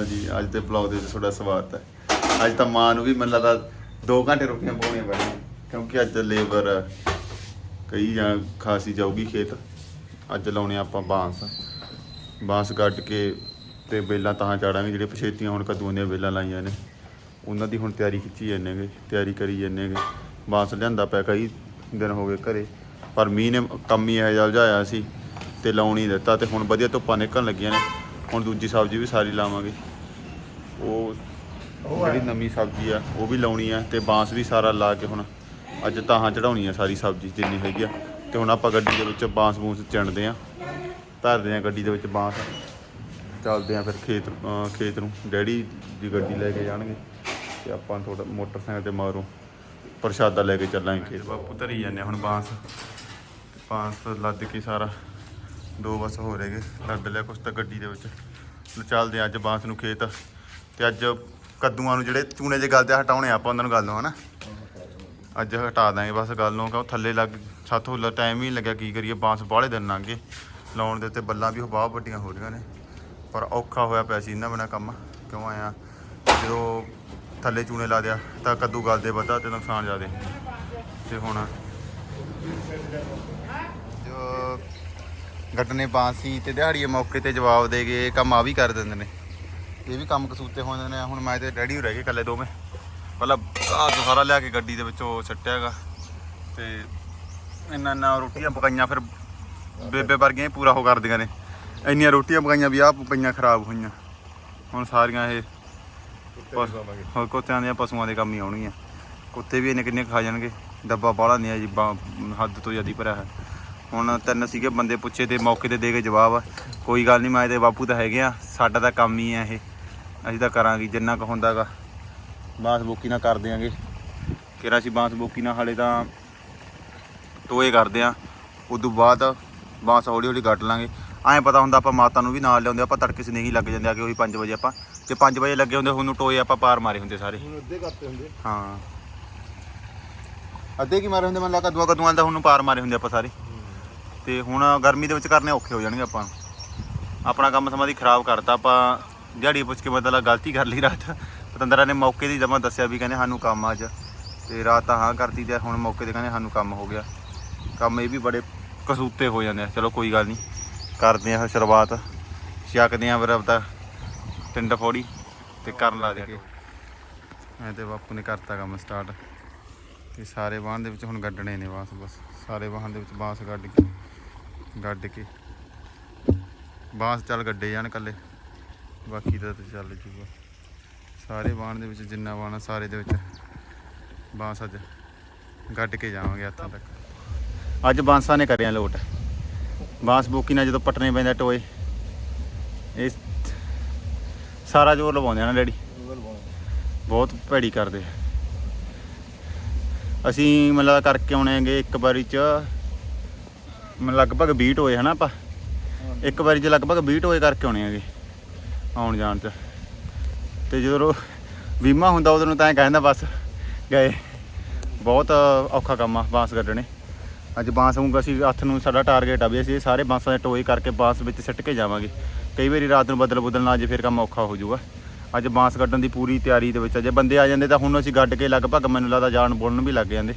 ਅਕਾਲ ਜੀ, ਅੱਜ ਦੇ ਬਲੌਗ ਦੇ ਵਿੱਚ ਤੁਹਾਡਾ ਸਵਾਗਤ ਹੈ। ਅੱਜ ਤਾਂ ਮਾਂ ਨੂੰ ਵੀ ਮੈਨੂੰ ਲੱਗਦਾ 2 ਘੰਟੇ ਰੋਟੀਆਂ ਪਾਉਣੀਆਂ ਪੈਣੀਆਂ, ਕਿਉਂਕਿ ਅੱਜ ਲੇਬਰ ਕਈ ਜਾਂ ਖਾਸੀ ਜਾਊਗੀ ਖੇਤ। ਅੱਜ ਲਾਉਣੇ ਆਪਾਂ ਬਾਂਸ। ਬਾਂਸ ਕੱਢ ਕੇ ਤੇ ਬੇਲਾਂ ਤਾਂ ਚਾੜਾਂਗੇ ਜਿਹੜੇ ਪਛੇਤੀਆਂ ਹੁਣ ਕੱਦੂਆਂ ਦੀਆਂ ਬੇਲਾਂ ਲਾਈਆਂ ਨੇ। ਉਹਨਾਂ ਦੀ ਹੁਣ ਤਿਆਰੀ ਖਿੱਚੀ ਜਾਂਦੇ ਗੇ ਤਿਆਰੀ ਕਰੀ ਜਾਂਦੇ ਗੇ ਬਾਂਸ ਲਿਆਂਦਾ ਪਿਆ ਕਈ ਦਿਨ ਹੋ ਗਏ ਘਰੇ, ਪਰ ਮੀਂਹ ਨੇ ਕੰਮ ਹੀ ਇਹੋ ਜਿਹਾ ਉਲਝਾਇਆ ਸੀ ਤੇ ਲਾਉਣੀ ਦਿੱਤਾ ਤੇ ਹੁਣ ਵਧੀਆ ਧੁੱਪਾਂ ਨਿਕਲਣ ਲੱਗੀਆਂ ਨੇ। ਹੁਣ ਦੂਜੀ ਸਬਜ਼ੀ ਵੀ ਸਾਰੀ ਲਾਵਾਂਗੇ। ਉਹ ਜਿਹੜੀ ਨਵੀਂ ਸਬਜ਼ੀ ਆ ਉਹ ਵੀ ਲਾਉਣੀ ਆ ਤੇ ਬਾਂਸ ਵੀ ਸਾਰਾ ਲਾ ਕੇ ਹੁਣ ਅੱਜ ਤਾਹਾਂ ਚੜਾਉਣੀ ਆ ਸਾਰੀ ਸਬਜ਼ੀ ਜਿੰਨੀ ਹੈਗੀ ਆ। ਤੇ ਹੁਣ ਆਪਾਂ ਗੱਡੀ ਦੇ ਵਿੱਚ ਬਾਂਸ ਬੂੰਸ ਚਿਣਦੇ ਆ। ਧਰਦੇ ਆ ਗੱਡੀ ਦੇ ਵਿੱਚ ਬਾਂਸ। ਚੱਲਦੇ ਆ ਫਿਰ ਖੇਤ ਖੇਤ ਨੂੰ। ਡੈਡੀ ਦੀ ਗੱਡੀ ਲੈ ਕੇ ਜਾਣਗੇ ਤੇ ਆਪਾਂ ਥੋੜਾ ਮੋਟਰਸਾਈਕਲ ਤੇ ਮਾਰੋ। ਪ੍ਰਸ਼ਾਦਾ ਲੈ ਕੇ ਚੱਲਾਂਗੇ ਖੇਤ। ਬਾਪੂ ਧਰੀ ਜਾਂਦੇ ਹੁਣ ਬਾਂਸ। ਤੇ ਬਾਂਸ ਲੱਦ ਕੇ ਸਾਰਾ। ਦੋ ਬਸ ਹੋ ਰਹੇ ਗਏ ਲੱਦ ਲਿਆ ਕੁਛ ਤਾਂ ਗੱਡੀ ਦੇ ਵਿੱਚ। ਚੱਲਦੇ ਆ ਅੱਜ ਬਾਂਸ ਨੂੰ ਖੇਤ। ਤੇ ਅੱਜ ਕੱਦੂਆਂ ਨੂੰ ਜਿਹੜੇ ਚੂਨੇ ਜੇ ਗਲਦੇ ਆ ਹਟਾਉਣੇ ਆਪਾਂ ਉਹਨਾਂ ਨੂੰ ਗੱਲ ਨੂੰ, ਹਨਾ? ਅੱਜ ਹਟਾ ਦਾਂਗੇ ਬਸ ਗੱਲ ਨੂੰ, ਕਿਉਂ ਥੱਲੇ ਲੱਗ ਸਾਥੋਂ ਟਾਈਮ ਹੀ ਨਹੀਂ ਲੱਗਿਆ, ਕੀ ਕਰੀਏ, ਬਾਂਸ ਬਾਹਲੇ ਦਿਨ ਗਏ। ਲਾਉਣ ਦੇ ਉੱਤੇ ਬੱਲਾਂ ਵੀ ਬਹੁਤ ਵੱਡੀਆਂ ਹੋ ਰਹੀਆਂ ਨੇ, ਪਰ ਔਖਾ ਹੋਇਆ ਪਿਆ ਸੀ ਇਹਨਾਂ ਬਿਨਾ ਕੰਮ। ਕਿਉਂ ਆਇਆ ਜਦੋਂ ਥੱਲੇ ਚੂਨੇ ਲਾ ਦਿਆ, ਤਾਂ ਕੱਦੂ ਗੱਲ ਦੇ ਵਧਾ ਤੇ ਨੁਕਸਾਨ ਜ਼ਿਆਦੇ। ਤੇ ਹੁਣ ਜੋ ਗੱਟਨੇ ਬਾਂਸੀ ਤੇ ਦਿਹਾੜੀਏ ਮੌਕੇ ਤੇ ਜਵਾਬ ਦੇ ਗਏ ਕੰਮ ਆ ਵੀ ਕਰ ਦਿੰਦੇ ਨੇ। ਇਹ ਵੀ ਕੰਮ ਕਸੂਤੇ ਹੋ ਜਾਂਦੇ ਨੇ। ਹੁਣ ਮੈਂ ਤੇ ਡੈਡੀ ਹੋ ਰਹਿ ਗਏ ਇਕੱਲੇ ਦੋਵੇਂ। ਪਹਿਲਾਂ ਆਹ ਤੋਂ ਸਾਰਾ ਲਿਆ ਕੇ ਗੱਡੀ ਦੇ ਵਿੱਚੋਂ ਸੱਟਿਆਗਾ ਤੇ ਇੰਨਾ ਇੰਨਾ ਰੋਟੀਆਂ ਪਕਾਈਆਂ ਫਿਰ ਬੇਬੇ ਵਰਗੀਆਂ ਹੀ ਪੂਰਾ ਹੋ ਕਰਦੀਆਂ ਨੇ। ਇੰਨੀਆਂ ਰੋਟੀਆਂ ਪਕਾਈਆਂ ਵੀ ਆਹ ਪਈਆਂ ਖਰਾਬ ਹੋਈਆਂ। ਹੁਣ ਸਾਰੀਆਂ ਇਹ ਹੋਰ ਕੁੱਤਿਆਂ ਦੀਆਂ ਪਸ਼ੂਆਂ ਦੇ ਕੰਮ ਹੀ ਆਉਣਗੀਆਂ। ਕੁੱਤੇ ਵੀ ਇਹਨੇ ਕਿੰਨੇ ਖਾ ਜਾਣਗੇ। ਡੱਬਾ ਬਾਹਲਾ ਨਹੀਂ ਆ ਜੀ ਹੱਦ ਤੋਂ ਜ਼ਿਆਦਾ ਭਰਿਆ ਹੈ ਹੁਣ ਤਿੰਨ ਸੀਗੇ ਬੰਦੇ ਪੁੱਛੇ ਤੇ ਮੌਕੇ ਤੇ ਦੇ ਕੇ ਜਵਾਬ ਕੋਈ ਗੱਲ ਨਹੀਂ ਮੈਂ ਤੇ ਬਾਪੂ ਤਾਂ ਹੈਗੇ ਆ। ਸਾਡਾ ਤਾਂ ਕੰਮ ਹੀ ਆ ਇਹ। ਅਸੀਂ ਤਾਂ ਕਰਾਂਗੇ ਜਿੰਨਾ ਕੁ ਹੁੰਦਾਗਾ। ਬਾਂਸ ਬੋਕੀ ਨਾਲ ਕਰ ਦਿਆਂਗੇ। ਕਿਹੜਾ ਅਸੀਂ ਬਾਂਸ ਬੋਕੀ ਨਾਲ ਹਾਲੇ ਤਾਂ ਟੋਏ ਕਰਦੇ ਆ। ਉਦੋਂ ਬਾਅਦ ਬਾਂਸ ਹੌਲੀ ਹੌਲੀ ਕੱਟ ਲਾਂਗੇ। ਐਂ ਪਤਾ ਹੁੰਦਾ ਆਪਾਂ ਮਾਤਾ ਨੂੰ ਵੀ ਨਾਲ ਲਿਆਉਂਦੇ ਆਪਾਂ ਤੜਕੇ ਸਨੇਹੀ ਹੀ ਲੱਗ ਜਾਂਦੇ ਆ ਕਿ ਉਹੀ 5 ਵਜੇ ਆਪਾਂ ਤੇ 5 ਵਜੇ ਲੱਗੇ ਹੁੰਦੇ ਹੁਣ ਟੋਏ ਆਪਾਂ ਪਾਰ ਮਾਰੇ ਹੁੰਦੇ ਸਾਰੇ। ਹੁਣ ਅੱਧੇ ਕਰਤੇ ਹੁੰਦੇ। ਹਾਂ। ਅੱਧੇ ਕੀ ਮਾਰੇ ਹੁੰਦੇ ਮੈਨੂੰ ਲੱਗਾ ਦੁਆ ਕਦੂਆਂ ਦਾ ਹੁਣ ਪਾਰ ਮਾਰੇ ਹੁੰਦੇ ਆਪਾਂ ਸਾਰੇ। ਤੇ ਹੁਣ ਗਰਮੀ ਦੇ ਵਿੱਚ ਕਰਨੇ ਔਖੇ ਹੋ ਜਾਣਗੇ ਆਪਾਂ। ਆਪਣਾ ਕੰਮ ਸਮਾਂ ਦੀ ਖਰਾਬ ਕਰਤਾ ਆਪਾਂ ਦਿਹਾੜੀ ਪੁੱਛ ਕੇ ਮਤਲਬ ਗਲਤੀ ਕਰ ਲਈ ਰਾਤ। ਪਤੰਦਰਾਂ ਨੇ ਮੌਕੇ ਦੀ ਜਮਾ ਦੱਸਿਆ ਵੀ ਕਹਿੰਦੇ ਸਾਨੂੰ ਕੰਮ ਆ ਅੱਜ। ਤੇ ਰਾਤ ਤਾਂ ਹਾਂ ਕਰਤੀ ਤੇ ਹੁਣ ਮੌਕੇ ਤੇ ਕਹਿੰਦੇ ਸਾਨੂੰ ਕੰਮ ਹੋ ਗਿਆ। ਕੰਮ ਇਹ ਵੀ ਬੜੇ ਕਸੂਤੇ ਹੋ ਜਾਂਦੇ ਆ। ਚਲੋ ਕੋਈ ਗੱਲ ਨਹੀਂ। ਕਰਦੇ ਆ ਸ਼ੁਰੂਆਤ। ਛਕਦੇ ਆ ਫਿਰ ਆਪਦਾ ਟਿੰਡ ਫੋੜੀ ਤੇ ਕਰਨ ਲਾ ਦੇ ਐ ਤੇ ਬਾਪੂ ਨੇ ਕਰਤਾ ਕੰਮ ਸਟਾਰਟ ਤੇ ਸਾਰੇ ਵਾਹਨ ਦੇ ਵਿੱਚ ਹੁਣ ਗੱਡਣੇ ਨੇ ਬਾਂਸ ਬਸ। ਸਾਰੇ ਵਾਹਨ ਦੇ ਵਿੱਚ ਬਾਂਸ ਗੱਡ ਕੇ ਗੱਡ ਕੇ। ਬਾਂਸ ਚੱਲ ਗੱਡੇ ਜਾਣ ਕੱਲੇ ਬਾਕੀ ਦਾ ਤੇ ਚੱਲ ਜੂਗਾ। ਸਾਰੇ ਵਾਹਨ ਦੇ ਵਿੱਚ ਜਿੰਨਾ ਵਾਹਨ ਸਾਰੇ ਦੇ ਵਿੱਚ ਬਾਂਸ ਅੱਜ ਗੱਡ ਕੇ ਜਾਵਾਂਗੇ ਹੱਥਾਂ ਤੱਕ। ਅੱਜ ਬਾਂਸਾਂ ਨੇ ਕਰਿਆ ਲੋਟ। ਬਾਂਸ ਬੋਕੀ ਨਾਲ ਜਦੋਂ ਪਟਨੇ ਪੈਂਦਾ ਟੋਏ, ਇਹ ਸਾਰਾ ਜ਼ੋਰ ਲਵਾਉਂਦੇ ਆ ਨਾ ਡੈਡੀ? ਬਹੁਤ ਭੈੜੀ ਕਰਦੇ ਆ। ਅਸੀਂ ਮਤਲਬ ਕਰਕੇ ਆਉਣੇ ਹੈਗੇ ਇੱਕ ਵਾਰੀ ਚ, ਮਤਲਬ ਲਗਭਗ 20 ਟੋਏ ਹਨਾ ਆਪਾਂ? ਇੱਕ ਵਾਰੀ ਚ ਲਗਭਗ 20 ਟੋਏ ਕਰਕੇ ਆਉਣੇ ਹੈਗੇ। ਆਉਣ ਜਾਣ ਚ। ਤੇ ਜਦੋਂ ਬੀਮਾ ਹੁੰਦਾ ਉਦੋਂ ਨੂੰ ਤਾਂ ਐਂ ਕਹਿੰਦਾ ਬਸ, ਗਏ। ਬਹੁਤ ਔਖਾ ਕੰਮ ਆ ਬਾਂਸ ਕੱਢਣੇ। ਅੱਜ ਬਾਂਸ ਨੂੰ ਅਸੀਂ ਹੱਥ ਨੂੰ ਸਾਡਾ ਟਾਰਗੇਟ ਆ ਵੀ ਅਸੀਂ ਇਹ ਸਾਰੇ ਬਾਂਸਾਂ ਦੇ ਟੋਏ ਕਰਕੇ ਬਾਂਸ ਵਿੱਚ ਸਿੱਟ ਕੇ ਜਾਵਾਂਗੇ। ਕਈ ਵਾਰੀ ਰਾਤ ਨੂੰ ਬਦਲ ਬਦਲ ਨਾਲ ਜੇ ਫਿਰ ਕੰਮ ਔਖਾ ਹੋ ਜਾਊਗਾ। ਅੱਜ ਬਾਂਸ ਕੱਢਣ ਦੀ ਪੂਰੀ ਤਿਆਰੀ ਦੇ ਵਿੱਚ ਆ। ਜੇ ਬੰਦੇ ਆ ਜਾਂਦੇ ਤਾਂ ਹੁਣ ਅਸੀਂ ਗੱਡ ਕੇ ਲਗਭਗ ਮੈਨੂੰ ਲੱਗਦਾ ਜਾਣ ਬੋਲਣ ਵੀ ਲੱਗ ਜਾਂਦੇ।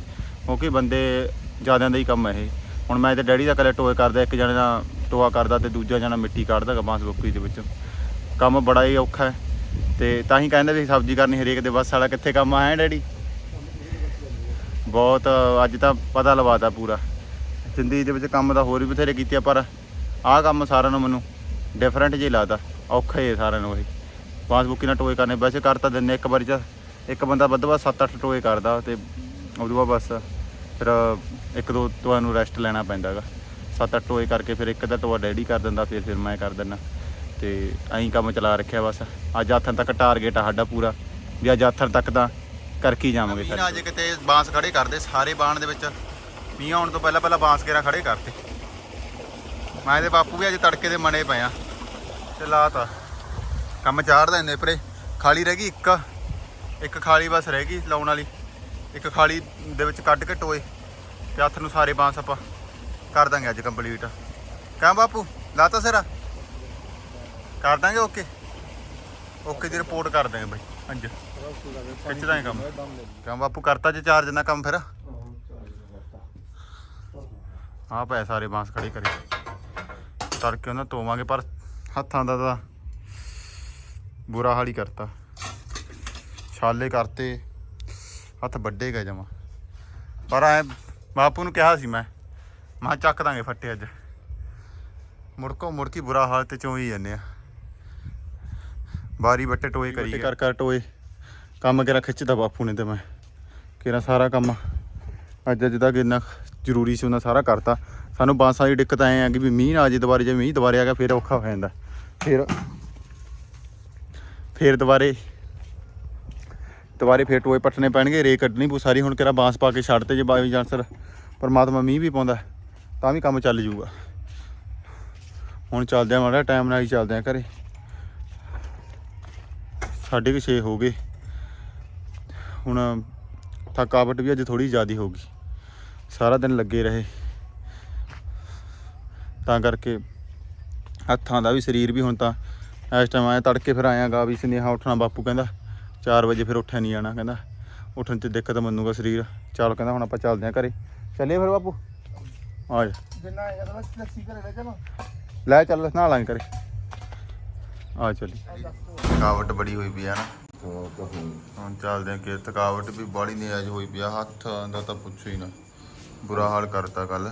ਕਿਉਂਕਿ ਬੰਦੇ ਜ਼ਿਆਦਾ ਦਾ ਹੀ ਕੰਮ ਹੈ ਇਹ। ਹੁਣ ਮੈਂ ਤੇ ਡੈਡੀ ਦਾ ਕਲੇ ਟੋਏ ਕਰਦਾ, ਇੱਕ ਜਣੇ ਦਾ ਟੋਆ ਕਰਦਾ ਤੇ ਦੂਜਾ ਜਣਾ ਮਿੱਟੀ ਕੱਢਦਾ ਗਾ ਬਾਂਸ ਬੁੱਕੀ ਦੇ ਵਿੱਚ। ਕੰਮ ਬੜਾ ਹੀ ਔਖਾ ਹੈ। ਤੇ ਤਾਂ ਹੀ ਕਹਿੰਦੇ ਵੀ ਸਬਜ਼ੀ ਕਰਨੀ ਹਰੇਕ ਦੇ ਬਸ ਵਾਲਾ ਕਿੱਥੇ ਕੰਮ ਆਇਆ ਡੈਡੀ? ਬਹੁਤ, ਅੱਜ ਤਾਂ ਪਤਾ ਲਵਾਤਾ ਪੂਰਾ। ਜ਼ਿੰਦਗੀ ਦੇ ਵਿੱਚ ਕੰਮ ਤਾਂ ਹੋਰ ਵੀ ਬਥੇਰੇ ਕੀਤੇ ਪਰ ਆਹ ਕੰਮ ਸਾਰਿਆਂ ਨੂੰ ਮੈਨੂੰ ਡਿਫਰੈਂਟ ਜਿਹਾ ਲੱਗਦਾ। ਔਖਾ ਹੀ ਹੈ ਸਾਰਿਆਂ ਨੂੰ ਇਹ। ਪਾਸਬੁੱਕੀ ਨਾਲ ਟੋਏ ਕਰਨੇ, ਵੈਸੇ ਕਰ ਤਾਂ ਦਿੰਦੇ ਇੱਕ ਵਾਰੀ ਚ। ਇੱਕ ਬੰਦਾ ਵੱਧ ਵੱਧ 7-8 ਟੋਏ ਕਰਦਾ ਤੇ ਉਦੋਂ ਬਾਅਦ ਬਸ ਫਿਰ ਇੱਕ ਦੋ ਤੁਹਾਨੂੰ ਰੈਸਟ ਲੈਣਾ ਪੈਂਦਾ ਹੈਗਾ। 7-8 ਟੋਏ ਕਰਕੇ ਫਿਰ ਇੱਕ ਦਾ ਟੋਆ ਡੈਡੀ ਕਰ ਦਿੰਦਾ, ਫਿਰ ਫਿਰ ਮੈਂ ਕਰ ਦਿੰਦਾ। ਤੇ ਐਂ ਕੰਮ ਚਲਾ ਰੱਖਿਆ ਬਸ। ਅੱਜ ਆਥਣ ਤੱਕ ਟਾਰਗੇਟ ਆ ਸਾਡਾ ਪੂਰਾ। ਵੀ ਅੱਜ ਆਥਣ ਤੱਕ ਤਾਂ ਕਰਕੇ ਹੀ ਜਾਵਾਂਗੇ ਸਾਰੇ ਅੱਜ ਕਿਤੇ ਬਾਂਸ ਖੜੇ ਕਰਦੇ ਸਾਰੇ ਬਾਣ ਦੇ ਵਿੱਚ ਮੀਂਹ ਆਉਣ ਤੋਂ ਪਹਿਲਾਂ ਪਹਿਲਾਂ ਬਾਂਸ ਕੇਰਾ ਖੜੇ ਕਰਤੇ। ਮੈਂ ਤੇ ਬਾਪੂ ਵੀ ਅੱਜ ਤੜਕੇ ਦੇ ਮਨੇ ਪਏ ਆ। ਤੇ ਲਾਤਾ। ਕੰਮ ਚਾੜਦਾ ਇੰਨੇ ਪਰੇ। ਖਾਲੀ ਰਹਿ ਗਈ ਇੱਕ। ਇੱਕ ਖਾਲੀ ਬਸ ਰਹਿ ਗਈ ਲਾਉਣ ਵਾਲੀ। ਇੱਕ ਖਾਲੀ ਦੇ ਵਿੱਚ ਕੱਢ ਕੇ ਟੋਏ। ਤੇ ਹੱਥ ਨੂੰ ਸਾਰੇ ਬਾਂਸ ਆਪਾਂ ਕਰ ਦਾਂਗੇ ਅੱਜ ਕੰਪਲੀਟ ਕਹਾਂ ਬਾਪੂ ਲਾਤਾ ਸਿਰਾ? ਕਰ ਦਾਂਗੇ ਓਕੇ? ਓਕੇ ਦੀ ਰਿਪੋਰਟ ਕਰ ਦਾਂਗੇ ਬਾਈ ਅੱਜ ਖਿੱਚਦਾ ਕੰਮ। ਕੰਮ ਬਾਪੂ ਕਰਤਾ ਜੇ ਚਾਰਜ ਨਾ ਕੰਮ ਫਿਰ? ਆ ਪੈ ਸਾਰੇ ਬਾਂਸ ਖੜੇ ਕਰੇ। ਤੜਕੇ ਉਹਨਾਂ ਤੋਵਾਂਗੇ ਪਰ ਹੱਥਾਂ ਦਾ ਤਾਂ ਬੁਰਾ ਹਾਲ ਹੀ ਕਰਤਾ। ਛਾਲੇ ਕਰਤੇ, ਹੱਥ ਵੱਡੇ ਗਏ ਜਮਾ। ਪਰ ਐ ਬਾਪੂ ਨੂੰ ਕਿਹਾ ਸੀ ਮੈਂ, ਮਾਂ ਚੱਕ ਦਾਂਗੇ ਫੱਟੇ ਅੱਜ। ਮੁੜਕੋ ਮੁੜਕੀ ਬੁਰਾ ਹਾਲ ਤੇ ਚੋਂ ਹੀ ਜਾਂਦੇ ਆ। ਬਾਰੀ ਬੱਟੇ ਟੋਏ ਕਰੀ ਕਰ ਕਰ ਟੋਏ। ਕੰਮ ਕਿਹੜਾ ਖਿੱਚਦਾ ਬਾਪੂ ਨੇ ਤੇ ਮੈਂ। ਕਿਹੜਾ ਸਾਰਾ ਕੰਮ। ਅੱਜ ਅੱਜ ਦਾ ਕਿੰਨਾ ਜ਼ਰੂਰੀ ਸੀ ਉਹਨਾਂ ਸਾਰਾ ਕਰਤਾ। ਸਾਨੂੰ ਬਾਂਸਾਂ ਦੀ ਦਿੱਕਤ ਐ ਆ ਕਿ ਵੀ ਮੀਂਹ ਆ ਜੇ ਦੁਬਾਰੇ ਜੇ ਮੀਂਹ ਦੁਬਾਰੇ ਆ ਗਿਆ ਫਿਰ ਔਖਾ ਹੋ ਜਾਂਦਾ। ਫਿਰ ਫਿਰ ਦੁਬਾਰੇ ਦੁਬਾਰੇ ਫੇਰ ਟੋਏ ਪੱਟਣੇ ਪੈਣਗੇ ਰੇ ਕੱਢਣੀ ਪੂ ਸਾਰੀ। ਹੁਣ ਕਿਹੜਾ ਬਾਂਸ ਪਾ ਕੇ ਛੱਡ ਤੇ ਜੇ ਬਾਈ ਚਾਂਸਰ ਪਰਮਾਤਮਾ ਮੀਂਹ ਵੀ ਪਾਉਂਦਾ ਤਾਂ ਵੀ ਕੰਮ ਚੱਲ ਜੂਗਾ। ਹੁਣ ਚੱਲਦੇ ਆ ਮਾੜਾ ਟਾਈਮ ਨਾਲ ਹੀ ਚੱਲਦੇ ਆ ਘਰੇ। ਸਾਢੇ ਕੁ ਛੇ ਹੋ ਗਏ। ਹੁਣ ਥਕਾਵਟ ਵੀ ਅੱਜ ਥੋੜੀ ਜ਼ਿਆਦੀ ਹੋ ਗਈ। ਸਾਰਾ ਦਿਨ ਲੱਗੇ ਰਹੇ। ਤਾਂ ਕਰਕੇ ਹੱਥਾਂ ਦਾ ਵੀ ਸਰੀਰ ਵੀ ਹੁਣ ਤਾਂ ਇਸ ਟਾਈਮ ਆਇਆ ਤੜਕੇ ਫਿਰ ਆਇਆਗਾ ਵੀ ਸੁਨੇਹਾ ਉੱਠਣਾ। ਬਾਪੂ ਕਹਿੰਦਾ 4 ਵਜੇ ਫਿਰ ਉੱਠਿਆ ਨਹੀਂ ਜਾਣਾ ਕਹਿੰਦਾ ਉੱਠਣ 'ਚ ਦਿੱਕਤ ਮੰਨੂਗਾ ਸਰੀਰ। ਚੱਲ ਕਹਿੰਦਾ ਹੁਣ ਆਪਾਂ ਚੱਲਦੇ ਆਂ ਘਰੇ। ਚੱਲੀਏ ਫਿਰ ਬਾਪੂ? ਆ ਜਾ। ਜਿੰਨਾ ਆਏਗਾ ਤਾਂ ਲੱਸੀ ਘਰੇ ਲੈ ਜਾਵਾਂ ਲੈ ਚੱਲ ਨਹਾ ਲਾਂਗੇ ਘਰੇ। ਆ ਚੱਲੀ। ਥਕਾਵਟ ਬੜੀ ਹੋਈ ਪਈ ਆ ਨਾ। ਹੁਣ ਚੱਲਦੇ ਆਂ ਕਿ ਥਕਾਵਟ ਵੀ ਬੜੀ ਨਹੀਂ ਅੱਜ ਹੋਈ ਪਈ ਆ। ਹੱਥ ਦਾ ਤਾਂ ਪੁੱਛੋ ਹੀ ਨਾ। ਬੁਰਾ ਹਾਲ ਕਰਤਾ ਕੱਲ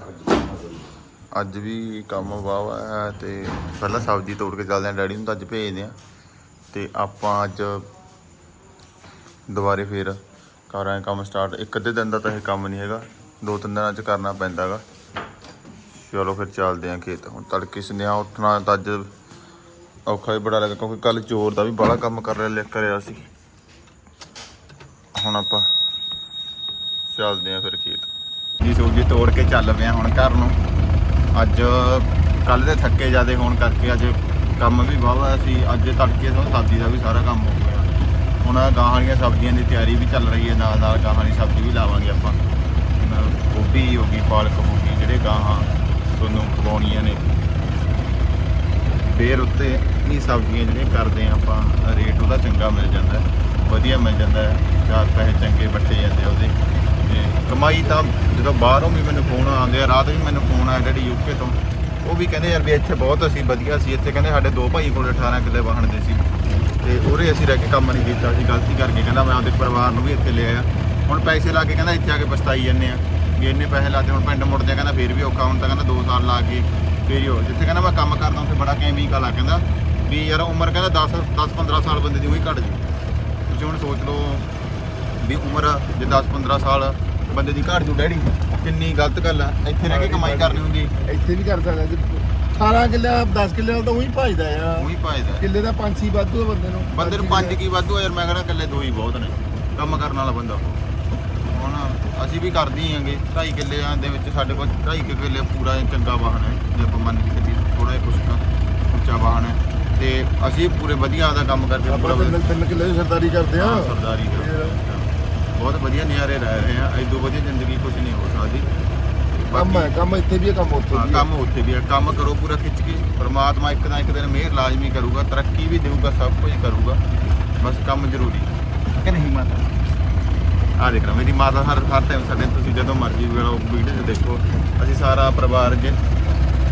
ਅੱਜ ਵੀ ਕੰਮ ਵਾਵਾ ਹੈ ਤੇ ਪਹਿਲਾਂ ਸਬਜ਼ੀ ਤੋੜ ਕੇ ਚੱਲਦੇ ਆਂ। ਡੈਡੀ ਨੂੰ ਤਾਂ ਅੱਜ ਭੇਜਦੇ ਆਂ। ਤੇ ਆਪਾਂ ਅੱਜ ਦੁਬਾਰੇ ਫੇਰ ਕਰ ਆਏ ਕੰਮ ਸਟਾਰਟ ਇੱਕ ਅੱਧੇ ਦਿਨ ਦਾ ਤਾਂ ਇਹ ਕੰਮ ਨਹੀਂ ਹੈਗਾ। ਦੋ ਤਿੰਨ ਦਿਨਾਂ ਚ ਕਰਨਾ ਪੈਂਦਾਗਾ। ਚਲੋ ਫਿਰ ਚੱਲਦੇ ਆਂ ਖੇਤ। ਹੁਣ ਤੜਕੇ ਸੁਨੇਹਾ ਉੱਠਣਾ ਤਾਂ ਅੱਜ ਔਖਾ ਵੀ ਬੜਾ ਲੱਗਾ, ਕਿਉਂਕਿ ਕੱਲ ਚੋਰ ਦਾ ਵੀ ਬੜਾ ਕੰਮ ਕਰ ਰਿਹਾ ਕਰਿਆ ਸੀ। ਹੁਣ ਆਪਾਂ ਚੱਲਦੇ ਆਂ ਫਿਰ ਖੇਤ। ਜੀ, ਸੂਜੀ ਤੋੜ ਕੇ ਚੱਲ ਪਏ ਆਂ ਹੁਣ ਘਰ ਨੂੰ। ਅੱਜ ਕੱਲ ਦੇ ਥੱਕੇ ਜਿਆਦੇ ਹੋਣ ਕਰਕੇ ਅੱਜ ਕੰਮ ਵੀ ਵਾਹਵਾ ਸੀ। ਅੱਜ ਤੜਕੇ ਤੋਂ ਸਬਜ਼ੀ ਦਾ ਵੀ ਸਾਰਾ ਕੰਮ ਹੋ ਗਿਆ। ਹੁਣ ਗਾਹਾਂ ਦੀਆਂ ਸਬਜ਼ੀਆਂ ਦੀ ਤਿਆਰੀ ਵੀ ਚੱਲ ਰਹੀ ਹੈ, ਨਾਲ ਨਾਲ ਗਾਹਾਂ ਦੀ ਸਬਜ਼ੀ ਵੀ ਲਾਵਾਂਗੇ ਆਪਾਂ। ਗੋਭੀ ਹੋ ਗਈ, ਪਾਲਕ ਹੋ ਗਈ, ਜਿਹੜੇ ਗਾਹਾਂ ਤੁਹਾਨੂੰ ਖਵਾਉਣੀਆਂ ਨੇ। ਫੇਰ ਉੱਤੇ ਇਹ ਸਬਜ਼ੀਆਂ ਜਿਹੜੀਆਂ ਕਰਦੇ ਆ ਆਪਾਂ, ਰੇਟ ਉਹਦਾ ਚੰਗਾ ਮਿਲ ਜਾਂਦਾ ਵਧੀਆ ਮਿਲ ਜਾਂਦਾ ਚਾਰ ਪੈਸੇ ਚੰਗੇ ਵੱਟੇ ਜਾਂਦੇ ਆ ਉਹਦੇ। ਤੇ ਕਮਾਈ ਤਾਂ ਜਦੋਂ ਬਾਹਰੋਂ ਵੀ ਮੈਨੂੰ ਫੋਨ ਆਉਂਦੇ ਆ, ਰਾਤ ਵੀ ਮੈਨੂੰ ਫੋਨ ਆਇਆ ਡੈਡੀ ਯੂਕੇ ਤੋਂ। ਉਹ ਵੀ ਕਹਿੰਦੇ ਯਾਰ ਵੀ ਇੱਥੇ ਬਹੁਤ ਅਸੀਂ ਵਧੀਆ ਸੀ, ਇੱਥੇ ਕਹਿੰਦੇ ਸਾਡੇ ਦੋ ਭਾਈ ਕੋਲ 18 ਕਿੱਲੇ ਵਾਹਣ ਦੇ ਸੀ। ਤੇ ਉਹਰੇ ਅਸੀਂ ਰਹਿ ਕੇ ਕੰਮ ਨਹੀਂ ਕੀਤਾ ਸੀ ਗਲਤੀ ਕਰਕੇ ਕਹਿੰਦਾ ਮੈਂ ਆਪਦੇ ਪਰਿਵਾਰ ਨੂੰ ਵੀ ਇੱਥੇ ਲਿਆਇਆ। ਹੁਣ ਪੈਸੇ ਲਾ ਕੇ ਕਹਿੰਦਾ ਇੱਥੇ ਆ ਕੇ ਪਛਤਾਈ ਜੰਨੇ ਆ, ਵੀ ਇੰਨੇ ਪੈਸੇ ਲਾਤੇ, ਹੁਣ ਪਿੰਡ ਮੁੜਦੇ ਕਹਿੰਦਾ ਫੇਰ ਵੀ ਔਖਾ, ਹੁਣ ਤਾਂ ਕਹਿੰਦਾ 2 ਸਾਲ ਲਾ ਕੇ ਫੇਰ ਹੀ ਹੋ, ਜਿੱਥੇ ਕਹਿੰਦਾ ਮੈਂ ਕੰਮ ਕਰਦਾ, ਉੱਥੇ ਬੜਾ ਕੈਮੀਕਲ ਆ ਕਹਿੰਦਾ। ਵੀ ਯਾਰ ਉਮਰ ਕਹਿੰਦਾ 10 10 15 ਸਾਲ ਬੰਦੇ ਦੀ ਉਹੀ ਘਟ ਜੂ। ਤੁਸੀਂ ਹੁਣ ਸੋਚ ਲਓ ਵੀ ਉਮਰ ਜੇ 10 15 ਸਾਲ ਬੰਦੇ ਦੀ ਘਟ ਜੂ ਡੈਡੀ ਕਿੰਨੀ ਗਲਤ ਗੱਲ ਆ। ਇੱਥੇ ਰਹਿ ਕੇ ਕਮਾਈ ਕਰਨੀ ਹੁੰਦੀ। ਇੱਥੇ ਵੀ ਕਰ ਸਕਦਾ ਜੀ 18 ਕਿੱਲੇ 10 ਕਿੱਲੇ ਨਾਲ ਤਾਂ ਉਹੀ ਭਜਦਾ ਆ। ਉਹੀ ਪਾਇਦਾ ਕਿੱਲੇ ਦਾ ਪੰਜ ਛੇ ਵਾਧੂ ਆ ਬੰਦੇ ਨੂੰ। ਬੰਦੇ ਨੂੰ ਪੰਜ ਕੀ ਵਾਧੂ ਆ ਯਾਰ ਮੈਂ ਕਹਿੰਦਾ ਇਕੱਲੇ ਦੋ ਹੀ ਬਹੁਤ ਨੇ। ਕੰਮ ਕਰਨ ਵਾਲਾ ਬੰਦਾ। ਹੁਣ ਅਸੀਂ ਵੀ ਕਰਦੇ ਹੀ ਆਂਗੇ। 2.5 ਕਿੱਲੇ ਦੇ ਵਿੱਚ ਸਾਡੇ ਕੋਲ 2.5 ਕਿੱਲੇ ਪੂਰਾ ਚੰਗਾ ਵਾਹਨ ਹੈ। ਜੇ ਆਪਾਂ ਮੰਨ ਕੇ ਚੱਲੀਏ ਥੋੜਾ ਜਿਹਾ ਕੁਛ ਕੁ ਉੱਚਾ ਵਾਹਨ ਹੈ। ਤੇ ਅਸੀਂ ਪੂਰੇ ਵਧੀਆ ਦਾ ਕੰਮ ਕਰਕੇ ਪੂਰਾ ਆਪਾਂ ਤਿੰਨ ਤਿੰਨ ਕਿੱਲੇ ਦੀ ਸਰਦਾਰੀ ਕਰਦੇ ਆ ਹਾਂ, ਸਰਦਾਰੀ ਦਾ। ਬਹੁਤ ਵਧੀਆ ਨਿਆਰੇ ਰਹਿ ਰਹੇ ਆ। ਐਦੋਂ ਵਧੀਆ ਜ਼ਿੰਦਗੀ ਕੁਝ ਨਹੀਂ ਹੋ ਸਕਦੀ। ਕੰਮ ਹੈ ਕੰਮ ਇੱਥੇ ਵੀ ਹੈ ਕੰਮ ਉੱਥੇ ਹਾਂ, ਵੀ ਹੈ। ਕੰਮ ਉੱਥੇ ਵੀ ਕੰਮ ਕਰੋ ਪੂਰਾ ਖਿੱਚ ਕੇ। ਪ੍ਰਮਾਤਮਾ ਇੱਕ ਨਾ ਇੱਕ ਦਿਨ ਮਿਹਰ ਲਾਜ਼ਮੀ ਕਰੂਗਾ ਤਰੱਕੀ ਵੀ ਦੇਊਗਾ ਸਭ ਕੁਝ ਕਰੂਗਾ। ਬਸ ਕੰਮ ਜ਼ਰੂਰੀ ਹੈ। ਕਿ ਨਹੀਂ ਮਾਤਾ? ਆ ਦੇਖ ਲਓ ਮੇਰੀ ਮਾਤਾ ਹਰ ਹਰ ਟਾਈਮ ਸਾਡੇ ਤੁਸੀਂ ਜਦੋਂ ਮਰਜ਼ੀ ਵੇਲੋ ਵੀਡੀਓ 'ਚ ਦੇਖੋ। ਅਸੀਂ ਸਾਰਾ ਪਰਿਵਾਰ ਜਿ-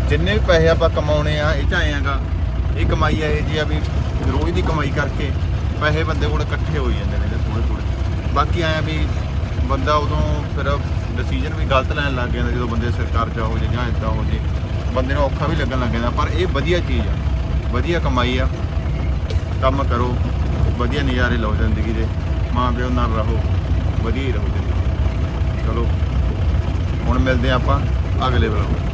ਜਿੰਨੇ ਵੀ ਪੈਸੇ ਆਪਾਂ ਕਮਾਉਣੇ ਆ ਇਹ ਚ ਆਏ ਆਂਗਾ। ਇਹ ਕਮਾਈ ਇਹ ਜੀ ਆ ਵੀ ਰੋਜ਼ ਦੀ ਕਮਾਈ ਕਰਕੇ ਪੈਸੇ ਬੰਦੇ ਕੋਲ ਇਕੱਠੇ ਹੋਈ ਜਾਂਦੇ ਨੇ ਥੋੜੇ ਥੋੜੇ ਬਾਕੀ ਆਇਆ ਵੀ ਬੰਦਾ ਉਦੋਂ ਫਿਰ ਡਿਸੀਜਨ ਵੀ ਗਲਤ ਲੈਣ ਲੱਗ ਜਾਂਦਾ ਜਦੋਂ ਬੰਦੇ ਸਰਕਾਰ ਕਰਜ਼ਾ ਹੋ ਜੇ ਜਾਂ ਇਦਾਂ ਹੋ ਜੇ। ਬੰਦੇ ਨੂੰ ਔਖਾ ਵੀ ਲੱਗਣ ਲੱਗ ਜਾਂਦਾ, ਪਰ ਇਹ ਵਧੀਆ ਚੀਜ਼ ਆ, ਵਧੀਆ ਕਮਾਈ ਆ। ਕੰਮ ਕਰੋ, ਵਧੀਆ ਨਜ਼ਾਰੇ ਲਓ ਜ਼ਿੰਦਗੀ ਦੇ, ਮਾਂ ਪਿਓ ਨਾਲ ਰਹੋ, ਵਧੀਆ ਹੀ ਰਹੋ ਚਲੋ, ਹੁਣ ਮਿਲਦੇ ਹਾਂ ਆਪਾਂ ਅਗਲੇ ਵਲੋਗ